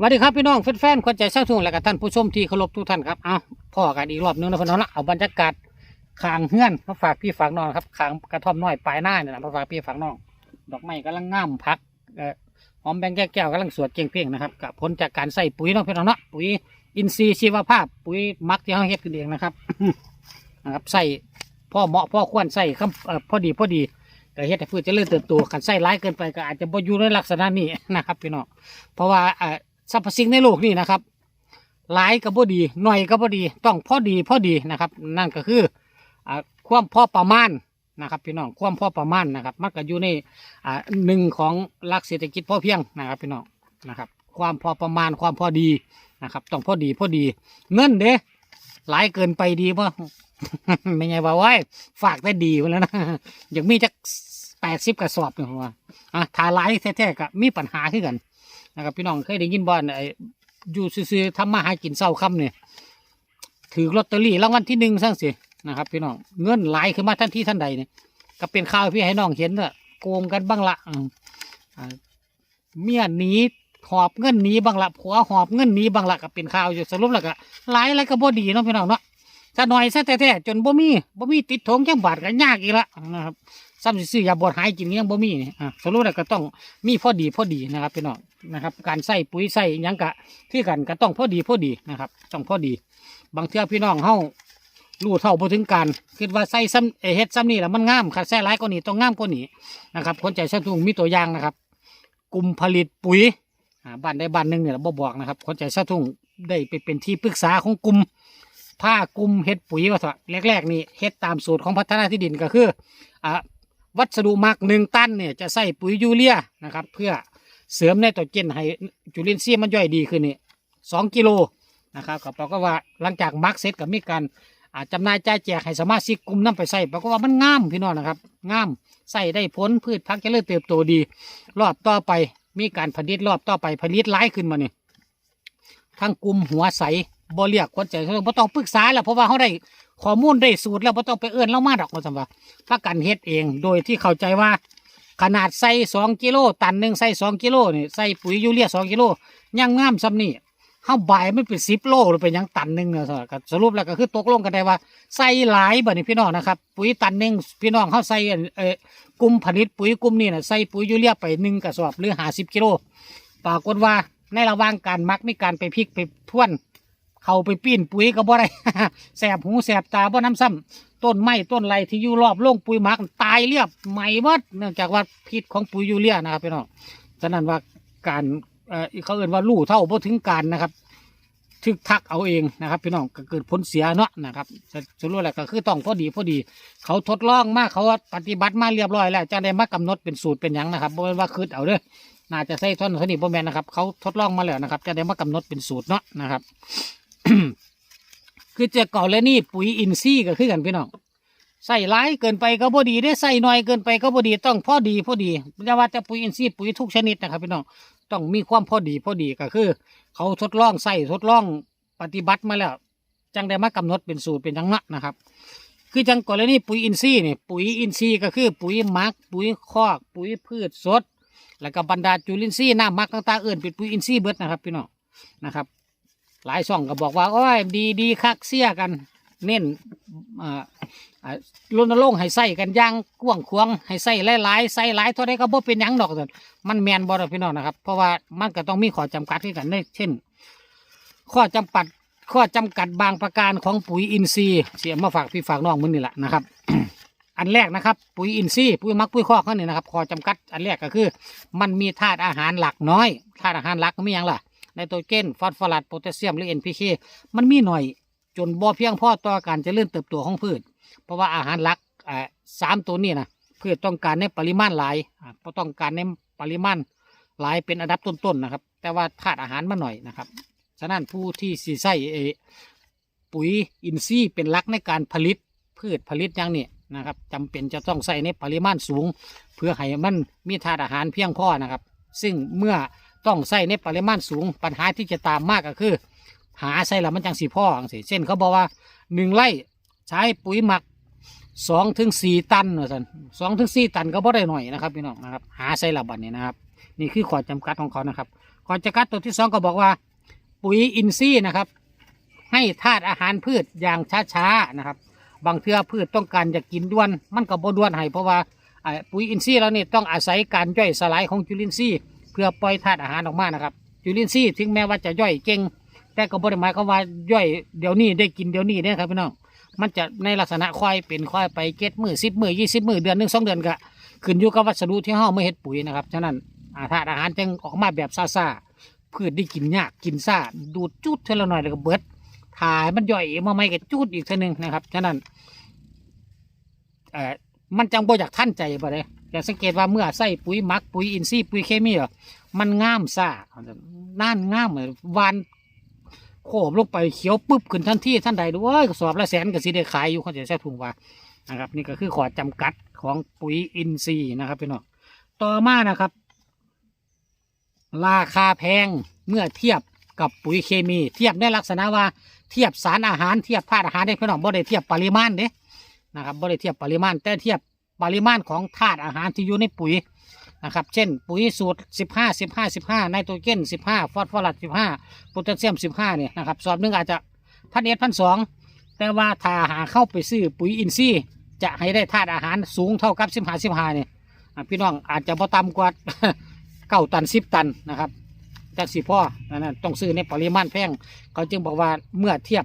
สวัสดีครับพี่น้องแฟนๆคนใจสร้างทุ่งและกับท่านผู้ชมที่เคารพทุกท่านครับเอาพ่อกันอีกรอบนึงนะพี่น้องนะเอาบรรยากาศขางเฮือนมาฝากพี่ฝากน้องครับขางกระท่อมน้อยปลายหน้าเนี่ยนะมาฝากพี่ฝากน้อง ดอกไม้กำลังงามพักหอมแบงแก้วแก้วกำลังสวดเจียงเพ่งนะครับกับผลจากการใส่ปุ๋ยน้องพี่น้องนะปุ๋ยอินทรีย์ชีวภาพ ปุ๋ยมักที่เขาเฮ็ดขึ้นเองนะครับนะครับใส่พ่อเหมาะพ่อควรใส่คำเอ่อพอดีพอดีก็เฮ็ดให้พืชเจริญเติบโตขันใส่ร้ายเกินไปก็อาจจะบ่อยู่ในลักษณะนี้นะครับพี่น้องเพราะว่าอ สรรพสิ่งในโลกนี่นะครับ หลายก็บ่ดีหน่อยก็บ่ดี ต้องพอดีพอดีนะครับ นั่นก็คืออ่าความพอประมาณนะครับพี่น้องความพอประมาณนะครับ มันก็อยู่ในอ่าหนึ่งของหลักเศรษฐกิจพอเพียงนะครับพี่น้องนะครับ ความพอประมาณความพอดีนะครับ ต้องพอดีพอดี เงินเด้หลายเกินไปดีป่ะไม่ไงว่าไว้ฝากได้ดีไปแล้วนะอย่างมีจักแปดสิบกระสอบเนี่ยว่าอะทาหลายแท้ๆก็มีปัญหาขึ้นกัน นะครับ พี่น้องเคยได้ยินบ่อนไอ้อยู่ซื่อๆทำมาหากินเศร้าค่ำเนี่ยถือลอตเตอรี่รางวัลที่หนึ่งสั่งสินะครับ พี่น้องเงินไหลขึ้นมาทันทีทันใดเนี่ยก็เป็นข่าวพี่ให้น้องเห็นว่าโกงกันบ้างละเมียหนีหอบเงินหนีบ้างละผัวหอบเงินหนีบ้างละก็เป็นข่าวอยู่สรุปแล้วก็หลายอะไรก็บ่ดีเนาะพี่น้องเนาะถ้าหน่อยซะแท้ๆจนบ่มีบ่มีติดถงจังบาทก็ยากอีกละนะครับซ้ำสิซื้อยาบดหายกินยังบ่มีนี่อะสรุปแล้วก็ต้องมีพอดีพอดีนะครับพี่น้อง นะครับ การใส่ปุ๋ยใส่ยังกะที่กันก็ต้องพอดีพอดีนะครับต้องพอดี บางเทื่อพี่น้องเฮารู้เท่าบ่ถึงการคิดว่าใส่ซ้ำเอเฮ็ดซ้ำนี่แหละมันงามคันใส่หลายกว่านี้ต้องงามกว่านี้นะครับ คนใจสั่นทุ่งมีตัวอย่างนะครับ กลุ่มผลิตปุ๋ยบ้านใดบ้านหนึ่งเนี่ยบ่บอกนะครับ คนใจสั่นทุ่งได้ไปเป็นที่ปรึกษาของกลุ่มผ้ากลุ่มเฮ็ดปุ๋ยว่าเถอะแรกๆนี่เฮ็ดตามสูตรของพัฒนาที่ดินก็คืออ่าวัสดุหมักหนึ่งตันเนี่ยจะใส่ปุ๋ยยูเรียนะครับ เพื่อ เสริมไนโตรเจนให้จุลินทรีย์มันย่อยดีขึ้นนี่สองกิโลนะครับก็ปรากว่าหลังจากหมักเสร็จก็มีการอาจำหน่ายจ่ายแจกให้สามาชิกกลุ่มนํไปใส่ปรากฏว่ามันงามพี่น้องนะครับงามใส่ได้ผลพืชพักจะเริญเติบโตดี รอบต่อไปมีการผลิตรอบต่อไปผลิตหลายขึ้นมาเนี่ยทั้งกลุ่มหัวใสบ่เรียกคนใจบ่ต้องปรึกษาแล้วเพราะว่าเขาได้ข้อมูลได้สูตรแล้วบ่ต้องไปเอื้อนเรามาดอกว่าซั่นว่าประกันเฮ็ดเอง โดยที่เข้าใจว่า ขนาดใส่สองกิโลตันหนึ่งใส่สองกิโลนี่ใส่ปุ๋ยยูเรียสองกิโลยังงามซ้ำนี่เฮาบ่ายมันเป็นสิบโลหรือเป็นยังตันหนึ่งเนี่ยก็สรุปแล้วก็คือตกลงกันได้ว่าใส่หลายแบัดนี้พี่น้องนะครับ ปุ๋ยตันหนึ่งพี่น้องเฮาใส่เออกลุ่มผลิตปุ๋ยกลุ่มนี้น่ะใส่ปุ๋ยยูเรียไปหนึ่งกระสอบหรือ50กิโลปรากฏว่าในระหว่างการมักมีการไปพลิกไปท่วนเข้าไปปีนปุ๋ยก็บ่ได้แสบหูแสบตาบ่น้ำซ้ำ ต้นไม้ต้นไรที่อยู่รอบโล่งปุ๋ยหมักตายเรียบไหมหมดเนื่องจากว่าพิษของปุ๋ยยูเรียนะครับพี่น้องฉะนั้นว่าการเออเขาเอ่นว่าลู่เท่าบ่ถึงการนะครับทึกทักเอาเองนะครับพี่น้องก็เกิดผลเสียเนาะนะครับสรุปแล้วก็คือต้องพอดีพอดี เขาทดลองมากเขาปฏิบัติมาเรียบร้อยแล้วจะได้มากำหนดเป็นสูตรเป็นหยังนะครับบ่แม่ว่าคืดเอาเด้อน่าจะใส่ท่อนท่านี้บ่แมนนะครับเขาทดลองมาแล้วนะครับ จะได้มากำหนดเป็นสูตรเนาะนะครับ คือจะก่อนแล้วนี่ปุ๋ยอินทรีย์ก็คือกันพี่น้องใส่ร้ายเกินไปก็พอดีได้ใส่น้อยเกินไปก็พอดีต้องพอดีพอดีไม่ว่าจะปุ๋ยอินทรีย์ปุ๋ยทุกชนิดนะครับพี่น้องต้องมีความพอดีพอดีก็คือ เขาทดลองใส่ทดลองปฏิบัติมาแล้วจังได้มากำหนดเป็นสูตรเป็นอยังนะนะครับ คือจังกรณีปุ๋ยอินทรีย์เนี่ยปุ๋ยอินทรีย์ก็คือปุ๋ยมักปุ๋ยคอก ปุ๋ยพืชสด แล้วก็บรรดาจุลินทรีย์น้ำหมักต่างๆอื่นเป็นปุ๋ยอินทรีย์เบิดนะครับพี่น้องนะครับ หลายช่องก็บอกว่าโอ้ยดีดีคักเสียกัน เน้นอ่าอ่ารณรงค์ให้ใส่กันย่างกว้างขวางให้ใส่หลายๆใส่หลายเท่าใดก็บ่เป็นหยังดอกมันแมนบ่ดอกพี่น้องนะครับ เพราะว่ามันก็ต้องมีข้อจำกัดที่กันเช่นเช่นข้อจำกัดข้อจำกัดบางประการของปุ๋ยอินทรีย์เสียมาฝากพี่ฝากน้องมึงนี่แหละนะครับ อันแรกนะครับ ปุ๋ยอินทรีย์ปุ๋ยมักปุ๋ยคอกเขาเนี่ยนะครับข้อจำกัดอันแรกก็คือ มันมีธาตุอาหารหลักน้อยธาตุอาหารหลักมีอย่างล่ะ ไนโตรเจนฟอสฟอรัสโพแทสเซียมหรือ NPK มันมีหน่อยจนบ่เพียงพอต่อการเจริญเติบโตของพืช เพราะว่าอาหารหลักสามตัวนี้นะพืชต้องการในปริมาณหลายอ่าบ่ต้องการในปริมาณหลายเป็นอันดับต้นๆนะครับ แต่ว่าธาตุอาหารมาหน่อยนะครับฉะนั้นผู้ที่สีใส่เอปุ๋ยอินทรีย์เป็นหลักในการผลิตพืชผลิตอย่างนี้นะครับจำเป็นจะต้องใส่ในปริมาณสูง เพื่อให้มันมีธาตุอาหารเพียงพอนะครับ ซึ่งเมื่อ ต้องใส่ในปริมาณสูงปัญหาที่จะตามมากก็คือ หาใส่ล้วมันจังสีพ่อจังสิเช่นเขาบอกว่าหนึ่งไร่ใช้ปุ๋ยหมักสองถึงสี่ตันว่าสันสองถึงสี่ตันก็บ่ได้หน่อยนะครับพี่น้องนะครับ หาใส่ละบัดนี้นะครับ นี่คือข้อจำกัดของเขานะครับก่อจะกัดตัวที่สองก็บอกว่า ปุ๋ยอินทรีย์นะครับ ให้ธาตุอาหารพืชอย่างช้าๆนะครับ บางเทื่อพืชต้องการจะกินด้วน มันก็บ่ด้วนให้เพราะว่าปุ๋ยอินทรีย์แล้วนี่ต้องอาศัยการย่อยสลายของจุลินทรีย์ เพื่อปล่อยธาตุอาหารออกมานะครับจุลินทรีย์ถึงแม้ว่าจะย่อยเก่ง แต่ก็บ่ได้หมายความว่าย่อยเดี๋ยวนี้ได้กินเดี๋ยวนี้เนี่ยครับพี่น้องมันจะในลักษณะค่อยเป็นค่อยไปเก็ดมือสิบมือยี่สิบมือเดือนหนึ่งสองเดือนก็ขึ้นอยู่กับวัสดุที่ห่อไม่เฮ็ดปุ๋ยนะครับฉะนั้นธาตุอาหารจึงออกมาแบบซ่าพืชได้กินยากกินซ่าดูดจุดเท่าหน่อยแล้วก็เบิดถ่ายมันย่อยมาไม่ก็จุดอีกเท่านึงนะครับฉะนั้นเอ่อมันจังบ่อยากท่านใจบ่เลย อยากสังเกตว่าเมื่อใส่ปุ๋ยหมักปุ๋ยอินทรีย์ปุ๋ยเคมีอะมันงามซ่าน่านงามเหมือนวานโขบลงไปเขียวปุ๊บขึ้นทันทีท่านใดด้วยกระสอบละแสนก็สิได้ขายอยู่เขาจะใช้ถุงว่านะครับ นี่ก็คือขอจำกัดของปุ๋ยอินทรีย์นะครับพี่น้องต่อมานะครับ ราคาแพงเมื่อเทียบกับปุ๋ยเคมี เทียบในลักษณะว่าเทียบสารอาหารเทียบธาตุอาหารได้พี่น้องบ่ได้เทียบปริมาณเด้นะครับบ่ได้เทียบปริมาณแต่เทียบ ปริมาณของธาตุอาหารที่อยู่ในปุ๋ยนะครับ เช่น ปุ๋ยสูตร 15 15 15ไนโตรเจน15 ฟอสฟอรัส15 โพแทสเซียม 15เนี่ยนะครับสอบนึงอาจจะพันเอ็ดพันสองแต่ว่าถ้าหาเข้าไปซื้อปุ๋ยอินทรีย์จะให้ได้ธาตุอาหารสูงเท่ากับ 15 15เนี่ยพี่น้องอาจจะบ่ต่ำกว่าเก้าตัน10ตันนะครับจากสิพ่อนั่นต้องซื้อในปริมาณแพงเขาจึงบอกว่าเมื่อเทียบ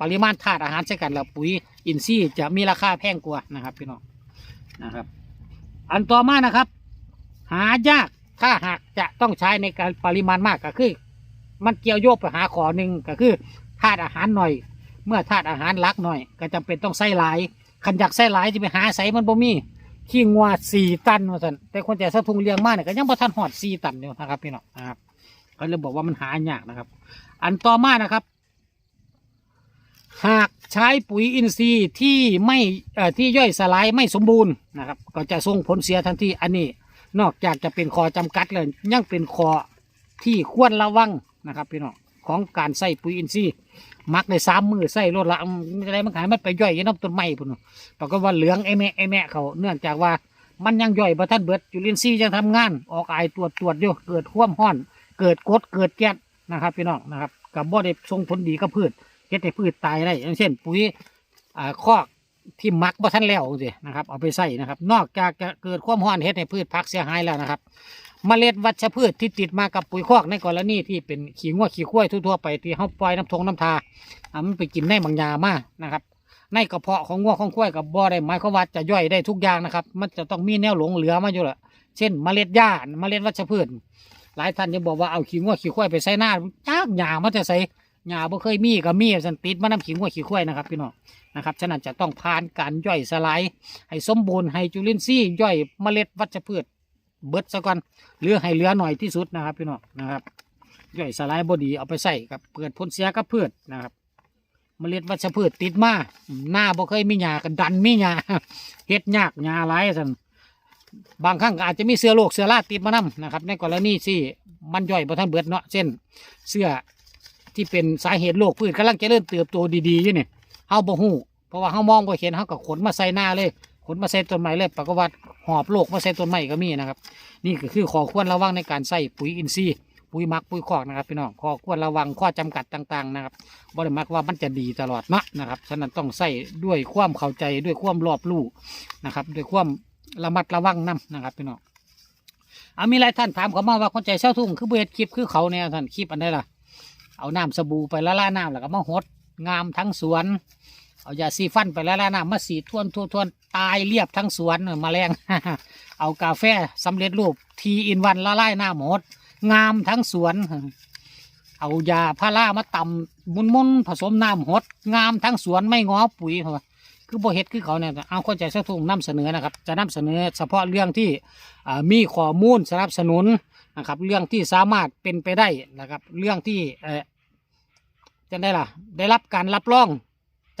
ปริมาณธาตุอาหารใช้กันแล้วปุ๋ยอินทรีย์จะมีราคาแพงกว่านะครับ พี่น้องนะครับ อันต่อมานะครับ หายากถ้าหากจะต้องใช้ในการปริมาณมากก็คือ มันเกี่ยวโยกไปหาขอหนึ่งก็คือธาตุอาหารหน่อย เมื่อธาตุอาหารลักหน่อย ก็จำเป็นต้องใส่หลายขันอยากใส่หลายจะไปหาใส่มันบ่มีขี้งัวสี่ตันว่าสันแต่คนแต่สะทุงเลี้ยงมากเนี่ยก็ยังบ่ทันหอดสี่ตันอยู่นะครับพี่น้องนะครับก็เลยบอกว่ามันหายากนะครับ อันต่อมานะครับ หากใช้ปุ๋ยอินทรีย์ที่ไม่ที่ย่อยสลายไม่สมบูรณ์นะครับก็จะส่งผลเสียทันทีอันนี้นอกจากจะเป็นคอจำกัดเลยยังเป็นคอที่ควรระวังนะครับพี่น้องของการใส่ปุ๋ยอินทรีย์มักในสามมือใส่รถละอืมอะไรมันขายมันไปย่อยยังน้ำต้นไม้พุ่นะปรากฏว่าเหลืองไอแม่ไอแม่เขาเนื่องจากว่ามันยังย่อยบ่ทันเบิดจุลินทรีย์ยังทำงาน ออกไอตรวจตรวจอยู่เกิดควมร้อน เกิดกดเกิดแก๊สนะครับพี่น้องนะครับกับบ่ได้ส่งผลดีกับพืช เฮ็ดให้พืชตายได้อย่างเช่น ปุ๋ยอ่าคอกที่มักบ่ทันแล้วสินะครับ เอาไปใส่นะครับ นอกจากจะเกิดความร้อนเฮ็ดให้พืชพักเสียหายแล้วนะครับเมล็ดวัชพืชที่ติดมากับปุ๋ยคอกในกรณีที่เป็นขี้งัวขี้ข้วยทั่วๆไปที่เขาปล่อยน้ำทงน้ำทาอะมันไปกินในบางยามานะครับ ในกระเพาะของงัวของข้วยกับบ่อได้หมายความว่าจะย่อยได้ทุกอย่างนะครับ มันจะต้องมีแนวหลงเหลือมาอยู่ละเช่นเมล็ดหญ้าเมล็ดวัชพืช หลายท่านจะบอกว่าเอาขี้งัวขี้ข้วยไปใส่หน้าจ้ากหญ้ามันจะใส่ หญ้าบ่เคยมีก็มีสันติดมาน้ำขี้งัวขี้ข้วยนะครับพี่น้องนะครับฉะนั้นจะต้องผ่านการย่อยสลายให้สมบูรณ์ให้จุลินทรีย์ย่อยเมล็ดวัชพืชเบิดซะก่อนหรือให้เหลือหน่อยที่สุดนะครับพี่น้องนะครับย่อยสลายบดีเอาไปใส่กับเปิดผลเสียกับพืชนะครับ เมล็ดวัชพืชติดมาหน้าบ่เคยมีหญ้ากันดันมีหญ้าเฮ็ดยากหญ้าหลายสันบางครั้งอาจจะมีเสื้อโรคเสื้อราติดมานํนะครับ ในกรณีที่มันย่อยบ่ทันเบิดเนาะเช่นเสื้อ ที่เป็นสาเหตุโรคพืชกำลังเจริญเติบโตดีๆอยู่เนี่ยเฮาบ่ฮู้เพราะว่าเฮามองบ่เห็นเฮาก็ขนมาใส่หน้าเลยขนมาใส่ต้นไม้เลยปรากฏว่าหอบโลกมาใส่ต้นไม้ก็มีนะครับ นี่ก็คือข้อควรระวังในการใส่ปุ๋ยอินทรีย์ปุ๋ยมักปุ๋ยคอกนะครับพี่น้องข้อควรระวังข้อจำกัดต่างๆนะครับบ่ได้หมายว่ามันจะดีตลอดเนาะนะครับฉะนั้นต้องใส่ด้วยความเข้าใจด้วยความรอบรู้นะครับด้วยความระมัดระวังนํนะครับพี่น้องอามีหลายท่านถามเขามาว่าคนใจเช่าทุ่งคือเบสคลิปคือเขาเนี่ยท่านคลิปอันใดล่ะ เอาน้ำสบู่ไปละลายน้ำแล้วก็มาหดงามทั้งสวน เอายาซีฟันไปแล้วน้ำมาสีท่วนทวนทวนตายเรียบทั้งสวนแมาแรงเอากาแฟสำเร็จรูปทีอินวันละลายน้ำหมดงามทั้งสวน เอายาพารามาตำมุนมุนผสมน้ำหด งามทั้งสวนไม่งอปุ๋ยเขาว่าคือโบเฮ็ดคือเขาเนี่ยเอาเข้าใจสักทุ่งนำเสนอนะครับ จะนำเสนอเฉพาะเรื่องที่มีข้อมูลสนับสนุน นะครับ เรื่องที่สามารถเป็นไปได้นะครับ เรื่องที่เออจะได้ล่ะ ได้รับการรับรอง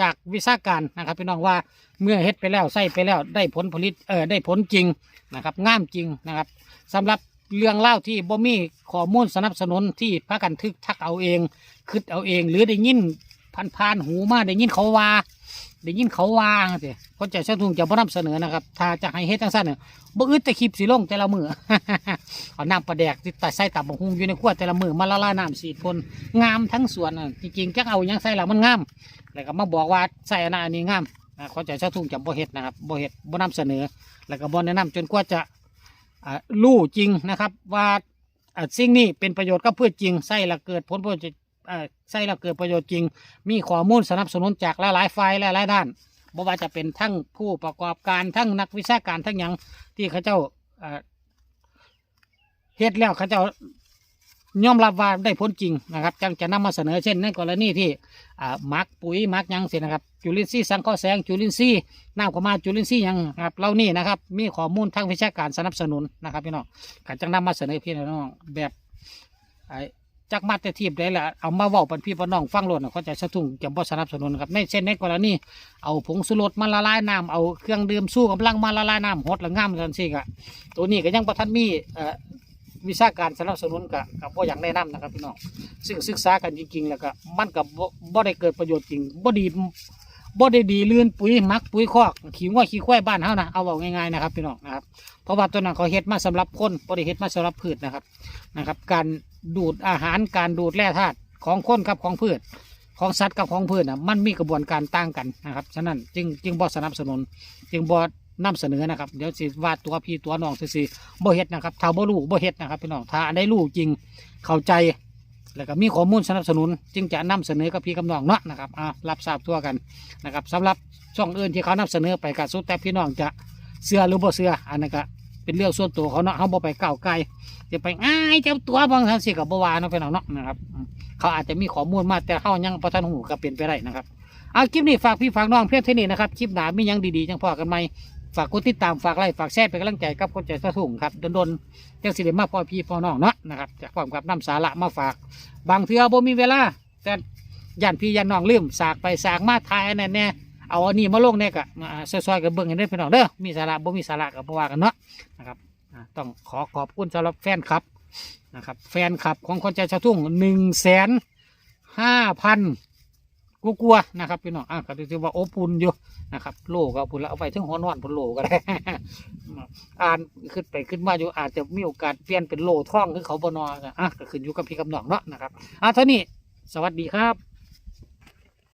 จากวิชาการนะครับพี่น้องว่าเมื่อเฮ็ดไปแล้วใส่ไปแล้วได้ผลผลิตเออได้ผลจริงนะครับงามจริงนะครับสำหรับเรื่องเล่าที่บ่มีข้อมูลสนับสนุนที่พากันทึกทักเอาเอง คิดเอาเอง หรือได้ยินผ่านๆหูมาได้ยินเขาว่า ได้ยินเขาวางสิคนใจเช่าทุ่งจะบ่นำเสนอนะครับ ถ้าจะให้เฮ็ดจังซั่นเนี่ยบ่อึดแต่คลิปสิลงแต่ละมือ เอาน้ำปลาแดกที่ตัดใส่ตับบักฮุงอยู่ในขวดแต่ละมือมาละลายน้ำสีดพ่นงามทั้งสวนน่ะจริงๆจักเอาหยังใส่แล้วมันงามแล้วก็มาบอกว่าใส่อันนั้นอันนี้งามอ่าคนใจเช่าทุ่งจะบ่เฮ็ดนะครับบ่เฮ็ดบ่นำเสนอ แล้วก็บ่แนะนำจนกว่าจะอ่ารู้จริงนะครับว่าอ่าสิ่งนี้เป็นประโยชน์กับพืชจริงใส่แล้วเกิดผลประโยชน์ เอ่อใส่แล้วเกิดประโยชน์จริง มีข้อมูลสนับสนุนจากหลายๆฝ่ายหลายๆด้านบ่ว่าจะเป็นทั้งผู้ประกอบการทั้งนักวิชาการทั้งหยังที่เขาเจ้าเอ่อเฮ็ดแล้วเขาเจ้ายอมรับว่าได้ผลจริงนะครับจังจะนำมาเสนอเช่นในกรณีที่อ่ามักปุ๋ยมักหยังสินะครับ จุลินทรีย์สังเคราะห์แสงจุลินทรีย์น้ำก็มาจุลินทรีย์หยังนะครับเหล่านี้นะครับ มีข้อมูลทางวิชาการสนับสนุนนะครับพี่น้องก็จังนำมาเสนอพี่น้องแบบไอ จักมาแต่ทีบได้แหละเอามาเว้าเป็นพี่ปนน้องฟังหลดนะเขาใจะสะทุ่งจำบ่สนับสนุนครับในเช่นในกรณีเอาผงสุรสมาละลายน้ำเอาเครื่องดื่มสู้กำลังมาละลายน้ำฮดละง่ามกันสิกะตัวนี้ก็ยังประทันมีเอ่อวิชาการสนับสนุนกับกับพ่อย่างแนะนำนะครับพี่น้องซึ่งศึกษากันจริงๆแล้วก็มันกับบ่ได้เกิดประโยชน์จริงบ่ดี บ่ได้ดีลื่นปุ๋ยมักปุ๋ยคอกขี้ง้อขี้ควายบ้านเฮานะเอาเอาง่ายๆนะครับพี่น้องนะครับเพราะว่าตัวนั้นเขาเฮ็ดมาสำหรับคนบ่ได้เฮ็ดมาสำหรับพืชนะครับนะครับ การดูดอาหารการดูดแร่ธาตุของคนกับของพืช ของสัตว์กับของพืชนะมันมีกระบวนการต่างกันนะครับฉะนั้นจึงจึงบอสนับสนุน จึงบอนำเสนอนะครับเดี๋ยวสิว่าตัวพี่ตัวน้องสิบ่เฮ็ดนะครับถ้าบ่รู้บ่เฮ็ดนะครับพี่น้องถ้าอันใดรู้จริงเข้าใจ แล้วก็มีข้อมูลสนับสนุน จึงจะนำเสนอกับพี่กับน้องเนาะนะครับอ่ารับทราบทั่วกันนะครับสำหรับช่องอื่นที่เขานำเสนอไปกับสุดแต่พี่น้องจะเชื่อหรือบ่เชื่ออันนั้นก็เป็นเรื่องส่วนตัวเขาเนาะเขาบ่ไปก้าวไกลจะไปอ้ายเจ้าตัวบางทันสิกับบวาเนาะพี่น้องเนาะนะครับเขาอาจจะมีข้อมูลมาแต่เขายังประทันหูก็เป็นไปได้นะครับเอาคลิปนี้ฝากพี่ฝากน้องเพื่อนเท่านี้นะครับคลิปหนามียังดีๆจังพอกันไหม ฝากกดติดตามฝากไลค์ฝากแชร์เป็นกำลังใจกับคนใจสะทุ่งครับดนๆจังสิเดมาพ่อพี่พ่อน้องเนาะนะครับจากความกับน้ำสาระมาฝาก บางเทื่อบ่มีเวลาแต่ยันพี่ยันน้องลืมสากไปสากมาทายอันนั้นแน่เอาอันนี้มาลงเนี่ยกะอ่าซอยๆกับเบิ่งกันได้อพี่น้องเด้อมีสาระบ่มีสาระกับบ่ว่ากันเนาะนะครับต้องขอขอบคุณสำหรับแฟนครับนะครับแฟนคลับของคนใจชาวทุ่งหนึ่งแสนห้าพัน กูกลัวๆนะครับพี่น้องอะก็ถือว่าโอปุ่นอยู่นะครับ โลก็เอาปุ่นแล้วเอาไปถึงหัวนอนบนโลก็ได้อ่านขึ้นไปขึ้นมาอยู่อาจจะมีโอกาสเปลี่ยนเป็นโลท่องคือเขาบนอนอะก็ขึ้นอยู่กับพี่กับน้องเนาะนะครับอะเท่านี้สวัสดีครับ